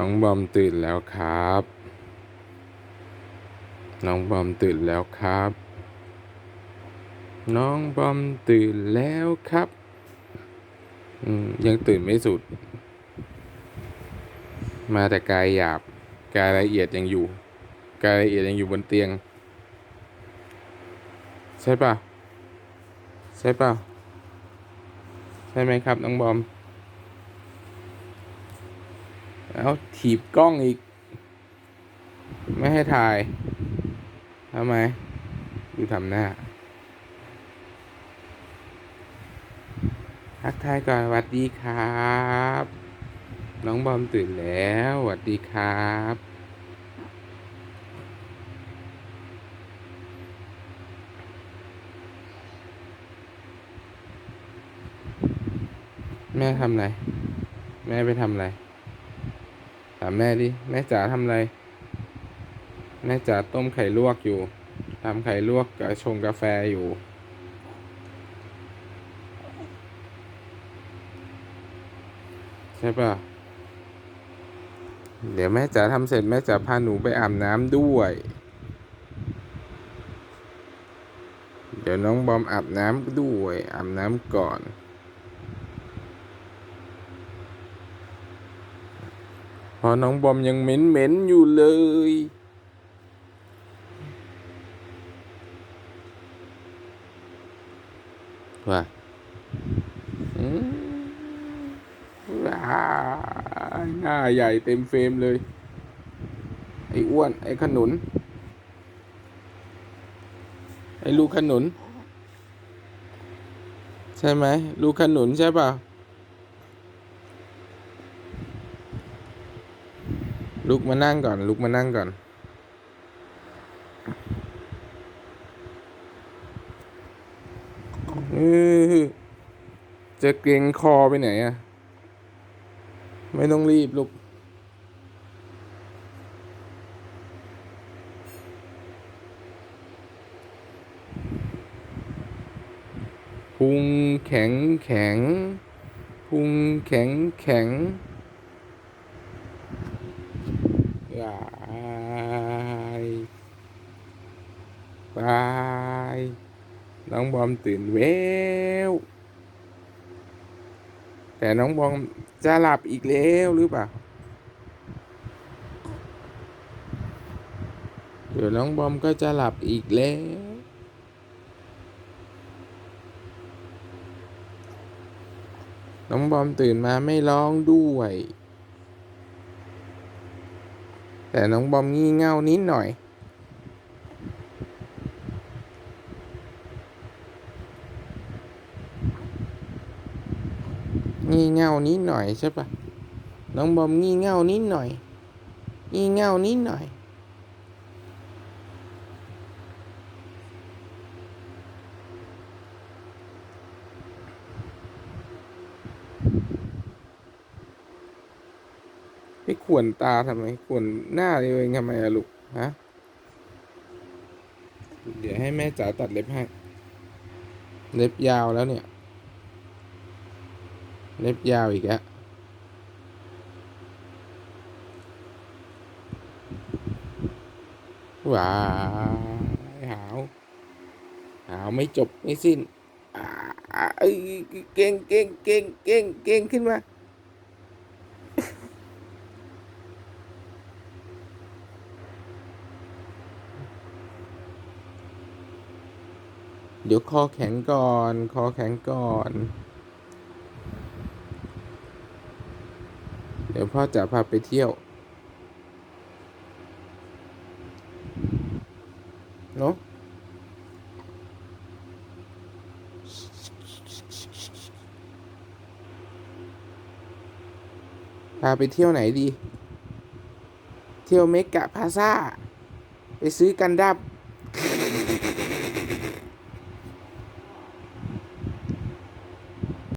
น้องบอมตื่นแล้วครับ น้องบอมตื่นแล้วครับ น้องบอมตื่นแล้วครับอืมยังตื่นไม่สุด มาแต่กายหยาบ กายละเอียดยังอยู่ กายละเอียดยังอยู่บนเตียง ใช่ป่ะ ใช่ป่ะ ใช่ไหมครับ น้องบอม แล้วถีบกล้องอีก ไม่ให้ถ่ายทำไมดูทำหน้า ทักทายก่อนสวัสดีครับ น้องบอมตื่นแล้วสวัสดีครับแม่ทำอะไร แม่ไปทำอะไรามแม่ดิ แม่จ๋าทำอะไร แม่จ๋าต้มไข่ลวกอยู่ ทำไข่ลวกกับชงกาแฟอยู่ ใช่ป่ะเดี๋ยวแม่จ๋าทำเสร็จแม่จ๋าพาหนูไปอาบน้ำด้วย เดี๋ยวน้องบอมอาบน้ำด้วยอาบน้ำก่อน เพอน้องบอมยังเหม็นเหม็นอยู่เลย ว่าอืมว้าหน้าใหญ่เต็มเฟรมเลย ไอ้อ้วน ไอ้ขนุน ไอ้ลูกขนุน ใช่ไหม ลูกขนุนใช่ป่ะ ลุกมานั่งก่อน ลุกมานั่งก่อน จะเกรงคอไปไหนอะไม่ต้องรีบลูกพุงแข็งแข็งพุงแข็งแข็ง บายบายน้องบอมตื่นเววแต่น้องบอมจะหลับอีกแล้วหรือเปล่า เดี๋ยวน้องบอมก็จะหลับอีกแล้วน้องบอมตื่นมาไม่ร้องด้วย แต่น้องบอมงี่เง่านิดหน่อย งี่เง่านิดหน่อยใช่ปะน้องบอมงี่เง่านิดหน่อย งี่เง่านิดหน่อย ไปขวนตาทำไมขวนหน้าตัวเองทำไมอะลูกฮะเดี๋ยวให้แม่จ๋าตัดเล็บให้ เล็บยาวแล้วเนี่ย เล็บยาวอีกแล้วว้าหาว หาวไม่จบไม่สิ้นอ่าเอ้ยเก่งเก่งเก่งเก่งเก่งขึ้นมา เดี๋ยวคอแข็งก่อน คอแข็งก่อน เดี๋ยวพ่อจะพาไปเที่ยว เนาะพาไปเที่ยวไหนดี เที่ยวเมกะพาซาไปซื้อกันดับ